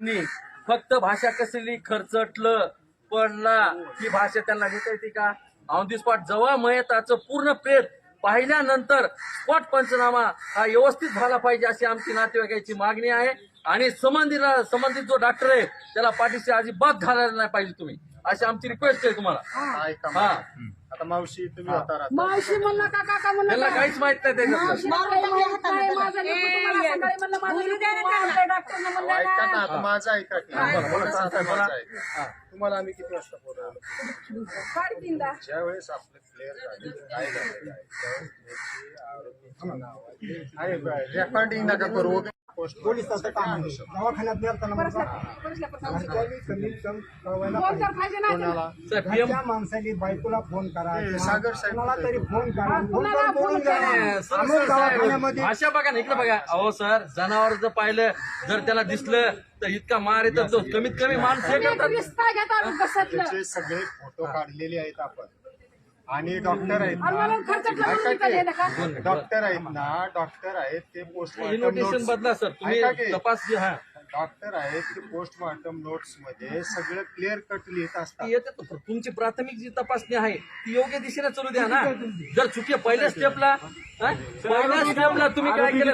नी फक्त भाषा कसली खर्चटलं पडला ही भाषा त्यांना घेता येते का? ऑन दी स्पॉट जेव्हा मयताचं पूर्ण प्रेत पाहिल्यानंतर स्पॉट पंचनामा हा व्यवस्थित झाला पाहिजे अशी आमची नातेवाईकाची मागणी आहे. आणि संबंधीला संबंधित जो डॉक्टर आहे त्याला पाठीशी अजिबात घालायला नाही पाहिजे तुम्ही. अशी आमची रिक्वेस्ट आहे तुम्हाला. हा. आता मावशी तुम्ही होता राहता. मावशी म्हणलं का काका म्हणलं त्यांना का? काहीच माहीत नाही त्याच्यातलं मावशी म्हणलं माहीत नाही, माझं लेकरं तुम्हाला सकाळी म्हणलं माझं लेकरं मारलंय, डॉक्टरनं म्हणलं ऐका ना. आता माझं ऐका की. बरं, बोला, माझं चालतंय, बोला. ऐका. हा. तुम्हाला आम्ही किती वाजता बोलवलं. ज्या वेळेस आपलं क्लिअर झालं काय झालेलं आहे त्यावेळेस त्याची आरोपीची नावाची आहे रेकॉर्डिंग नका करू पोलिसाचं काम आहे. दवाखान्यात माणसाने बायकोला फोन करा कोणाला तरी फोन करा. दवाखान्यामध्ये भाषा बघा ना इकडे बघा. अहो सर जनावर जर पाहिलं जर त्याला दिसलं तर इतका मार येतो तो कमीत कमी माणूस सगळे फोटो काढलेले आहेत आपण. आणि डॉक्टर आहेत ना डॉक्टर आहेत ना डॉक्टर आहेत ते पोस्टमॉर्टम बदला सर. तपास जे हा. डॉक्टर आहेत ते पोस्टमॉर्टम नोट्समध्ये सगळं क्लिअर कट लिहित असतात. तुमची प्राथमिक जी तपासणी आहे ती योग्य दिशेने चालू द्या ना. जर चुकी पहिल्या स्टेपला पहिल्या स्टेपला तुम्ही काय केलं